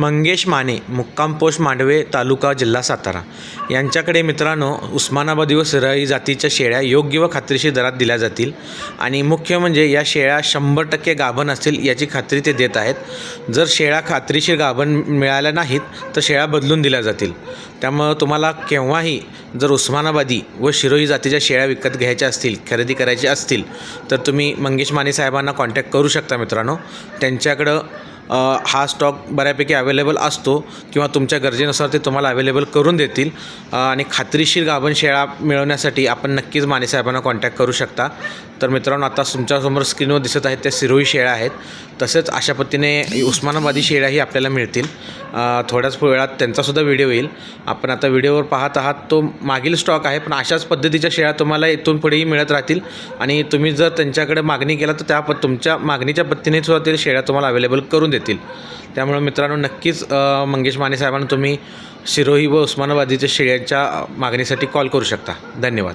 मंगेश माने मुक्काम पोस्ट मांडवे तालुका जिल्हा सातारा. यांच्याकडे मित्रांनो उस्मानाबादी व सिराई जातीच्या शेळ्या योग्य व खात्रीशीर दरात दिल्या जातील आणि मुख्य म्हणजे या शेळ्या शंभर टक्के गाभण असतील याची खात्री ते देत आहेत. जर शेळ्या खात्रीशीर गाभण मिळाल्या नाहीत तर शेळ्या बदलून दिल्या जातील. त्यामुळं तुम्हाला केव्हाही जर उस्मानाबादी व शिरोई जातीच्या शेळ्या विकत घ्यायच्या असतील खरेदी करायची असतील तर तुम्ही मंगेश माने साहेबांना कॉन्टॅक्ट करू शकता मित्रांनो. त्यांच्याकडं हा स्टॉक बऱ्यापैकी अवेलेबल असतो किंवा तुमच्या गरजेनुसार ते तुम्हाला अवेलेबल करून देतील. आणि खात्रीशीर गाभण शेळा मिळवण्यासाठी आपण नक्कीच मानेसाहेबांना कॉन्टॅक्ट करू शकता. तर मित्रांनो आता तुमच्यासमोर स्क्रीनवर दिसत आहेत त्या सिरोही शेळ्या आहेत. तसेच अशा पद्धतीने उस्मानाबादी शेळ्याही आपल्याला मिळतील. थोड्याच वेळात त्यांचासुद्धा व्हिडिओ येईल. आपण आता व्हिडिओवर पाहत आहात तो मागील स्टॉक आहे पण अशाच पद्धतीच्या शेळ्या तुम्हाला इथून पुढेही मिळत राहतील. आणि तुम्ही जर त्यांच्याकडे मागणी केला तर त्या तुमच्या मागणीच्या पद्धतीने सुद्धा ते शेळ्या तुम्हाला अवेलेबल करून देतील. त्यामुळे मित्रांनो नक्कीच मंगेश माने साहेबांना तुम्ही शिरोही व उस्मानाबादीच्या शेळ्यांच्या मागणीसाठी कॉल करू शकता. धन्यवाद.